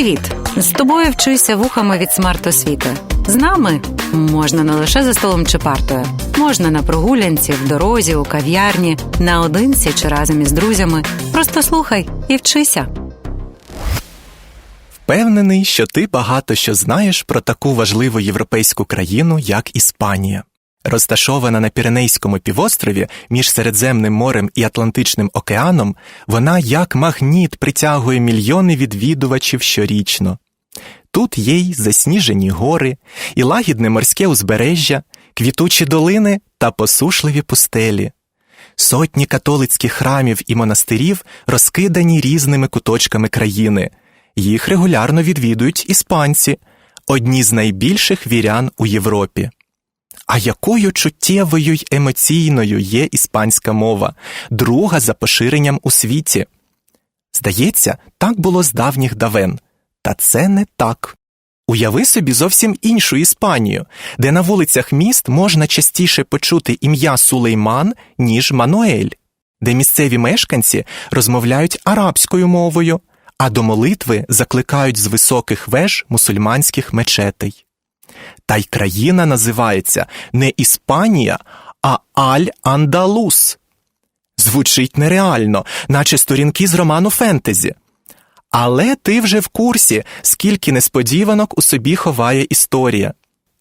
Привіт! З тобою вчуся вухами від смарт-освіти. З нами можна не лише за столом чи партою, можна на прогулянці, в дорозі, у кав'ярні, наодинці чи разом із друзями. Просто слухай і вчися. Впевнений, що ти багато що знаєш про таку важливу європейську країну, як Іспанія. Розташована на Піренейському півострові між Середземним морем і Атлантичним океаном, вона як магніт притягує мільйони відвідувачів щорічно. Тут є й засніжені гори, і лагідне морське узбережжя, квітучі долини та посушливі пустелі. Сотні католицьких храмів і монастирів розкидані різними куточками країни. Їх регулярно відвідують іспанці, одні з найбільших вірян у Європі. А якою чуттєвою й емоційною є іспанська мова, друга за поширенням у світі? Здається, так було з давніх давен. Та це не так. Уяви собі зовсім іншу Іспанію, де на вулицях міст можна частіше почути ім'я Сулейман, ніж Мануель, де місцеві мешканці розмовляють арабською мовою, а до молитви закликають з високих веж мусульманських мечетей. Та й країна називається не Іспанія, а Аль-Андалус. Звучить нереально, наче сторінки з роману фентезі. Але ти вже в курсі, скільки несподіванок у собі ховає історія.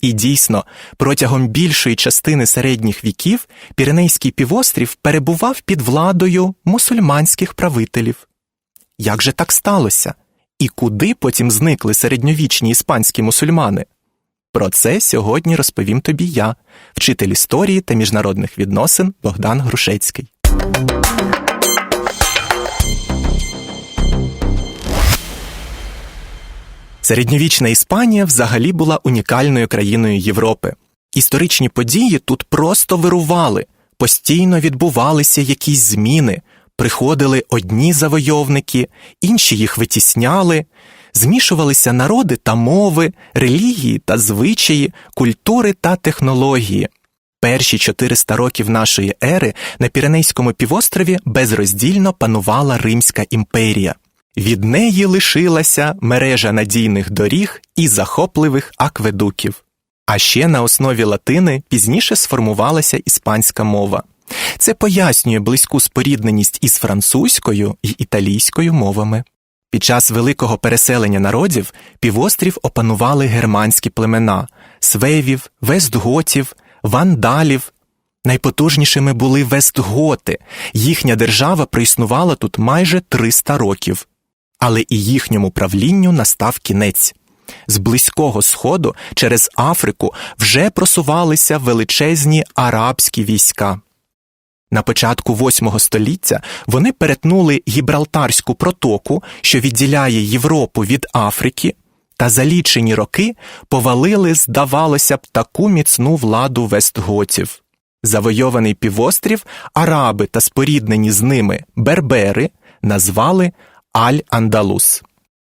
І дійсно, протягом більшої частини середніх віків Піренейський півострів перебував під владою мусульманських правителів. Як же так сталося? І куди потім зникли середньовічні іспанські мусульмани? Про це сьогодні розповім тобі я, вчитель історії та міжнародних відносин Богдан Грушецький. Середньовічна Іспанія взагалі була унікальною країною Європи. Історичні події тут просто вирували, постійно відбувалися якісь зміни, приходили одні завойовники, інші їх витісняли, змішувалися народи та мови, релігії та звичаї, культури та технології. Перші 400 років нашої ери на Піренейському півострові безроздільно панувала Римська імперія. Від неї лишилася мережа надійних доріг і захопливих акведуків. А ще на основі латини пізніше сформувалася іспанська мова. Це пояснює близьку спорідненість із французькою і італійською мовами. Під час великого переселення народів півострів опанували германські племена свевів, вестготів, вандалів. Найпотужнішими були вестготи. Їхня держава проіснувала тут майже 300 років. Але і їхньому правлінню настав кінець. З близького сходу через Африку вже просувалися величезні арабські війська. На початку восьмого століття вони перетнули Гібралтарську протоку, що відділяє Європу від Африки, та за лічені роки повалили, здавалося б, таку міцну владу вестготів. Завойований півострів, араби та споріднені з ними бербери назвали Аль-Андалус.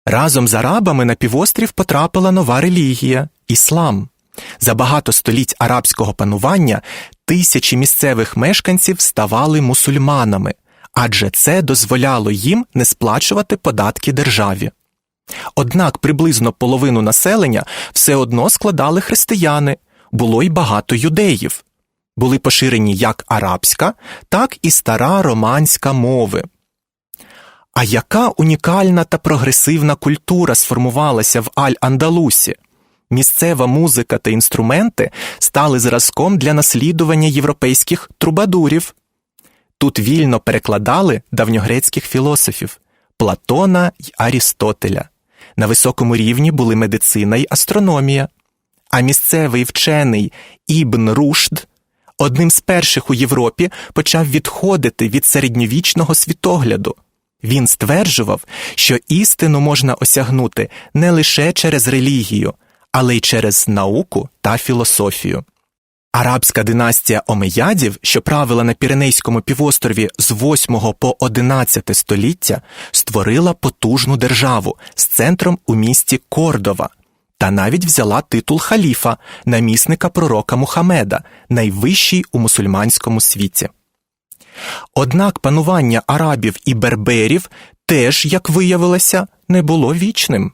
Разом з арабами на півострів потрапила нова релігія іслам. За багато століть арабського панування тисячі місцевих мешканців ставали мусульманами, адже це дозволяло їм не сплачувати податки державі. Однак приблизно половину населення все одно складали християни, було й багато юдеїв. Були поширені як арабська, так і стара романська мови. А яка унікальна та прогресивна культура сформувалася в Аль-Андалусі? Місцева музика та інструменти стали зразком для наслідування європейських трубадурів. Тут вільно перекладали давньогрецьких філософів Платона й Арістотеля. На високому рівні були медицина й астрономія. А місцевий вчений Ібн Рушд одним з перших у Європі почав відходити від середньовічного світогляду. Він стверджував, що істину можна осягнути не лише через релігію, але й через науку та філософію. Арабська династія Омеядів, що правила на Піренейському півострові з 8 по 11 століття, створила потужну державу з центром у місті Кордова та навіть взяла титул халіфа, намісника пророка Мухамеда, найвищий у мусульманському світі. Однак панування арабів і берберів теж, як виявилося, не було вічним.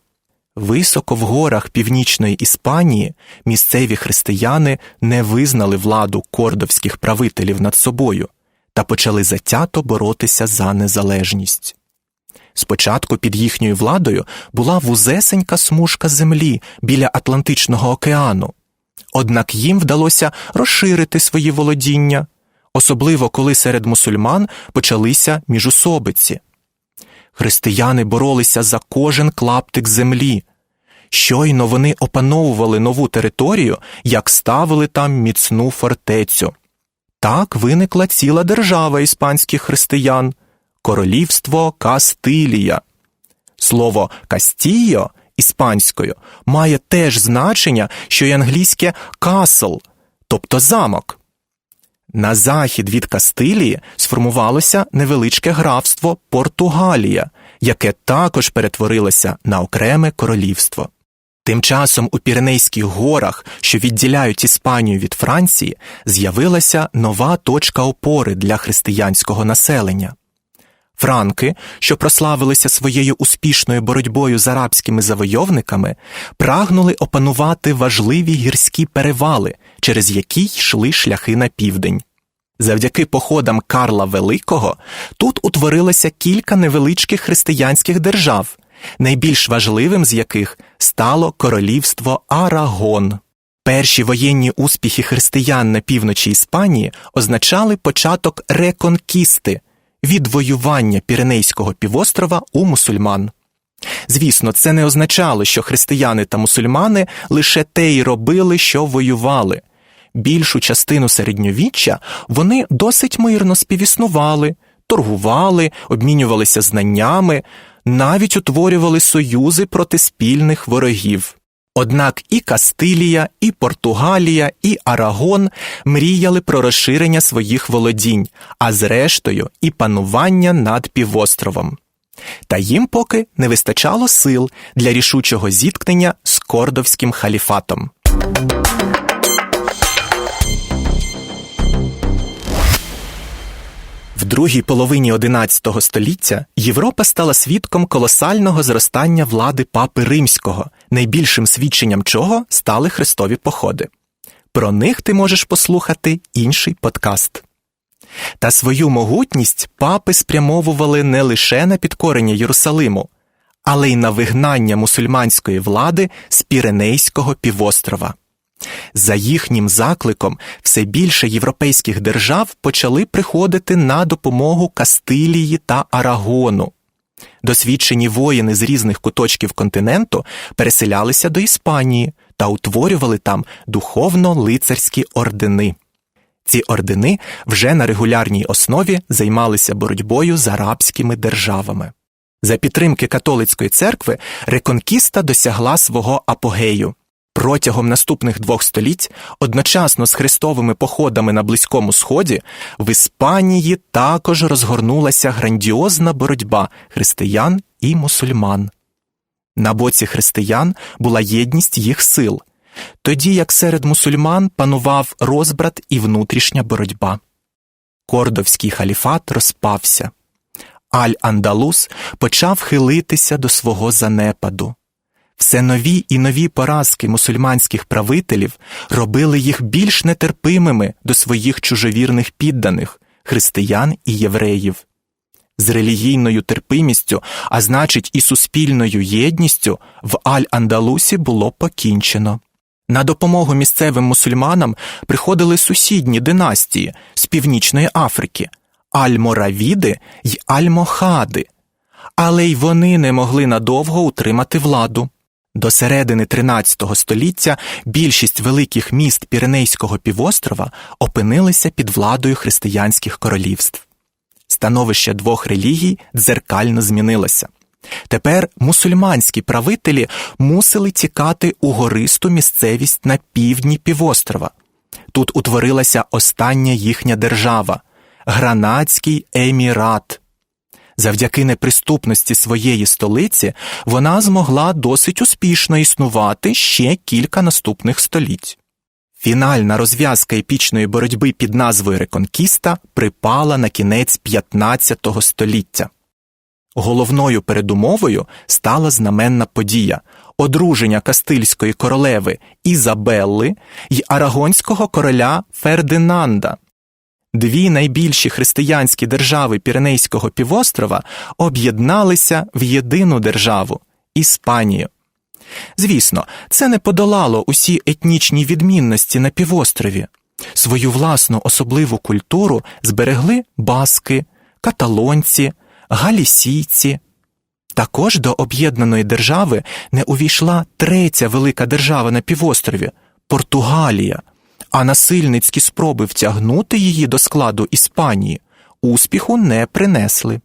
Високо в горах північної Іспанії місцеві християни не визнали владу кордовських правителів над собою та почали затято боротися за незалежність. Спочатку під їхньою владою була вузесенька смужка землі біля Атлантичного океану, однак їм вдалося розширити свої володіння, особливо коли серед мусульман почалися міжусобиці. Християни боролися за кожен клаптик землі. Щойно вони опановували нову територію, як ставили там міцну фортецю. Так виникла ціла держава іспанських християн королівство Кастилія. Слово Кастійо іспанською має теж значення, що й англійське касл, тобто замок. На захід від Кастилії сформувалося невеличке графство Португалія, яке також перетворилося на окреме королівство. Тим часом у Піренейських горах, що відділяють Іспанію від Франції, з'явилася нова точка опори для християнського населення. Франки, що прославилися своєю успішною боротьбою з арабськими завойовниками, прагнули опанувати важливі гірські перевали, через які йшли шляхи на південь. Завдяки походам Карла Великого тут утворилося кілька невеличких християнських держав, найбільш важливим з яких стало королівство Арагон. Перші воєнні успіхи християн на півночі Іспанії означали початок реконкісти відвоювання Піренейського півострова у мусульман. Звісно, це не означало, що християни та мусульмани лише те й робили, що воювали. Більшу частину середньовіччя вони досить мирно співіснували, торгували, обмінювалися знаннями, навіть утворювали союзи проти спільних ворогів. Однак і Кастилія, і Португалія, і Арагон мріяли про розширення своїх володінь, а зрештою і панування над півостровом. Та їм поки не вистачало сил для рішучого зіткнення з кордовським халіфатом. Другій половині XI століття Європа стала свідком колосального зростання влади папи римського, найбільшим свідченням чого стали хрестові походи. Про них ти можеш послухати інший подкаст. Та свою могутність папи спрямовували не лише на підкорення Єрусалиму, але й на вигнання мусульманської влади з Піренейського півострова. За їхнім закликом все більше європейських держав почали приходити на допомогу Кастилії та Арагону. Досвідчені воїни з різних куточків континенту переселялися до Іспанії та утворювали там духовно-лицарські ордени. Ці ордени вже на регулярній основі займалися боротьбою з арабськими державами. За підтримки католицької церкви реконкіста досягла свого апогею. Протягом наступних двох століть, одночасно з хрестовими походами на Близькому Сході, в Іспанії також розгорнулася грандіозна боротьба християн і мусульман. На боці християн була єдність їх сил, тоді як серед мусульман панував розбрат і внутрішня боротьба. Кордовський халіфат розпався. Аль-Андалус почав хилитися до свого занепаду. Все нові і нові поразки мусульманських правителів робили їх більш нетерпимими до своїх чужовірних підданих християн і євреїв. З релігійною терпимістю, а значить, і суспільною єдністю в Аль-Андалусі було покінчено. На допомогу місцевим мусульманам приходили сусідні династії з Північної Африки Аль-Моравіди й Аль-Мохади, але й вони не могли надовго утримати владу. До середини 13 століття більшість великих міст Піренейського півострова опинилися під владою християнських королівств. Становище двох релігій дзеркально змінилося. Тепер мусульманські правителі мусили тікати у гористу місцевість на півдні півострова. Тут утворилася остання їхня держава Гранадський емірат. Завдяки неприступності своєї столиці вона змогла досить успішно існувати ще кілька наступних століть. Фінальна розв'язка епічної боротьби під назвою Реконкіста припала на кінець 15 століття. Головною передумовою стала знаменна подія одруження кастильської королеви Ізабелли й арагонського короля Фердинанда. Дві найбільші християнські держави Піренейського півострова об'єдналися в єдину державу Іспанію. Звісно, це не подолало усі етнічні відмінності на півострові. Свою власну особливу культуру зберегли баски, каталонці, галісійці. Також до об'єднаної держави не увійшла третя велика держава на півострові Португалія, а насильницькі спроби втягнути її до складу Іспанії успіху не принесли.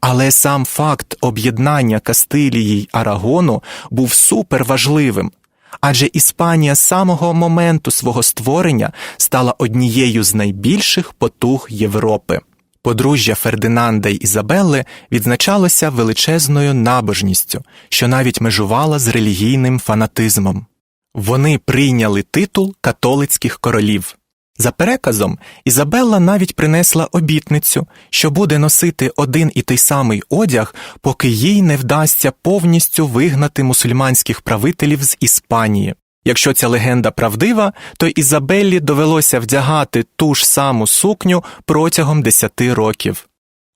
Але сам факт об'єднання Кастилії й Арагону був суперважливим, адже Іспанія з самого моменту свого створення стала однією з найбільших потуг Європи. Подружжя Фердинанда й Ізабелли відзначалося величезною набожністю, що навіть межувала з релігійним фанатизмом. Вони прийняли титул католицьких королів. За переказом, Ізабелла навіть принесла обітницю, що буде носити один і той самий одяг, поки їй не вдасться повністю вигнати мусульманських правителів з Іспанії. Якщо ця легенда правдива, то Ізабеллі довелося вдягати ту ж саму сукню протягом десяти років.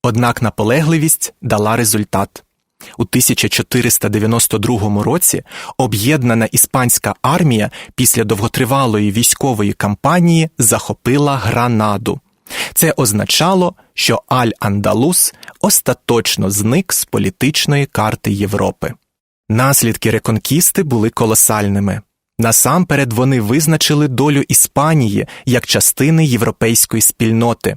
Однак наполегливість дала результат. У 1492 році об'єднана іспанська армія після довготривалої військової кампанії захопила Гранаду. Це означало, що Аль-Андалус остаточно зник з політичної карти Європи. Наслідки реконкісти були колосальними. Насамперед вони визначили долю Іспанії як частини європейської спільноти.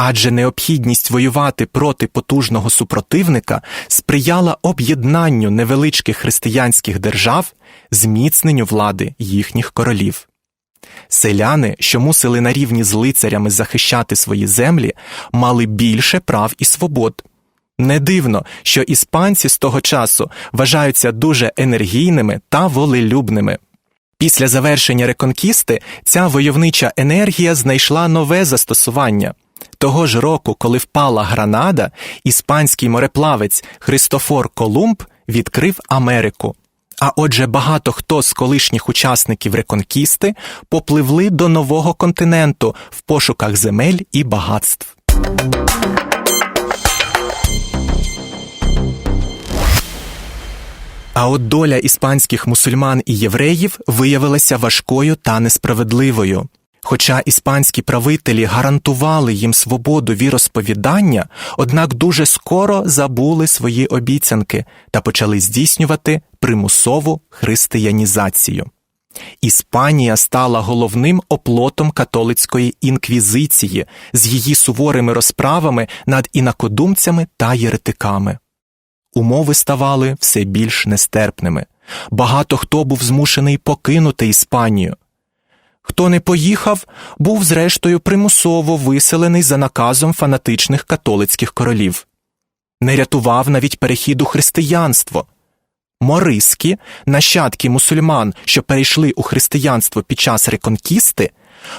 Адже необхідність воювати проти потужного супротивника сприяла об'єднанню невеличких християнських держав, зміцненню влади їхніх королів. Селяни, що мусили на рівні з лицарями захищати свої землі, мали більше прав і свобод. Не дивно, що іспанці з того часу вважаються дуже енергійними та волелюбними. Після завершення реконкісти ця войовнича енергія знайшла нове застосування. Того ж року, коли впала Гранада, іспанський мореплавець Христофор Колумб відкрив Америку. А отже, багато хто з колишніх учасників реконкісти попливли до нового континенту в пошуках земель і багатств. А от доля іспанських мусульман і євреїв виявилася важкою та несправедливою. Хоча іспанські правителі гарантували їм свободу віросповідання, однак дуже скоро забули свої обіцянки та почали здійснювати примусову християнізацію. Іспанія стала головним оплотом католицької інквізиції з її суворими розправами над інакодумцями та єретиками. Умови ставали все більш нестерпними. Багато хто був змушений покинути Іспанію. Хто не поїхав, був зрештою примусово виселений за наказом фанатичних католицьких королів. Не рятував навіть перехід у християнство. Мориски, нащадки мусульман, що перейшли у християнство під час реконкісти,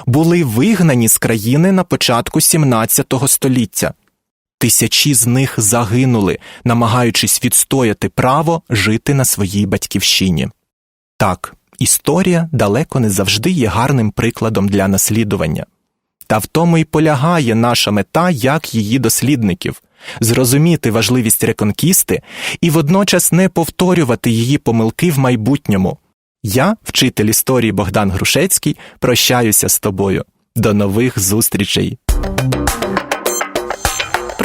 були вигнані з країни на початку 17 століття. Тисячі з них загинули, намагаючись відстояти право жити на своїй батьківщині. Так, історія далеко не завжди є гарним прикладом для наслідування. Та в тому й полягає наша мета як її дослідників зрозуміти важливість реконкісти і водночас не повторювати її помилки в майбутньому. Я, вчитель історії Богдан Грушецький, прощаюся з тобою. До нових зустрічей!